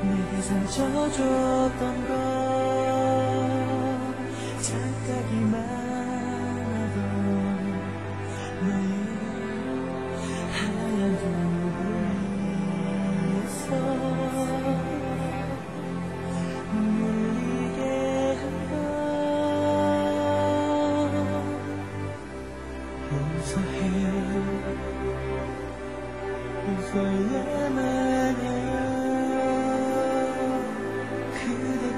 상처 줬던 걸 착각이 많아도 너의 하얀 두분이 있어 눈물리게 한건 용서해 용서야만 해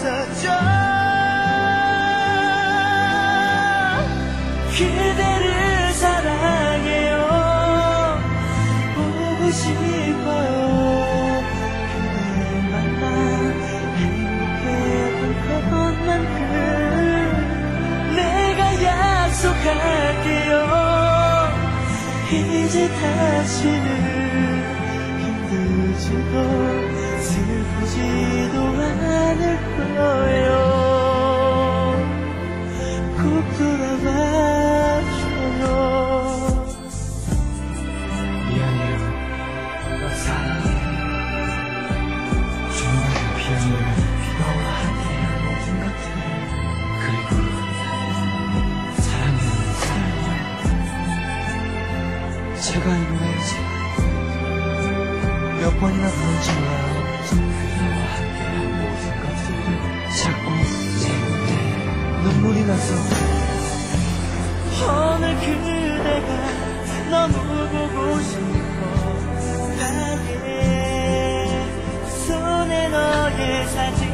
울었었죠 그대를 사랑해요. 보고 싶어요. 그대를 만나 행복했던 것만큼 내가 약속할게요. 이제 다시는 힘들지도 슬프지도 제가 이거야지. 몇 번이나 부른지 몰라요. 그대와 함께한 모든 것들을 자꾸 내 눈에 눈물이 나서 오늘 그대가 너무 보고 싶어 나의 손에 너의 사진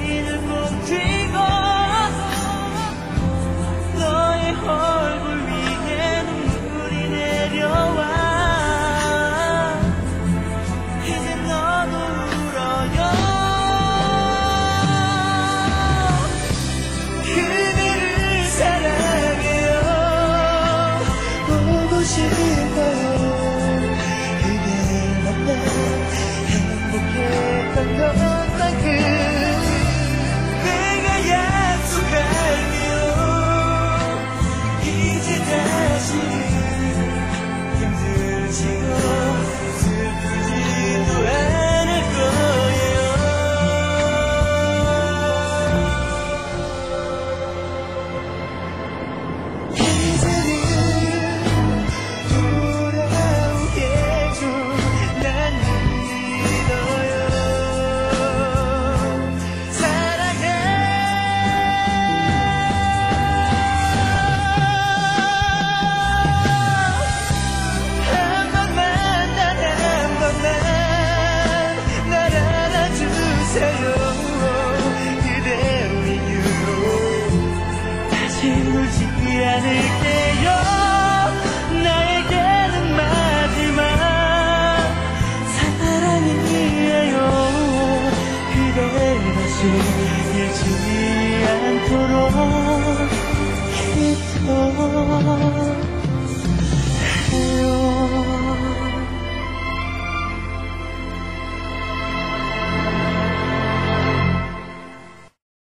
보고 싶 것을 잃지 않도록 기도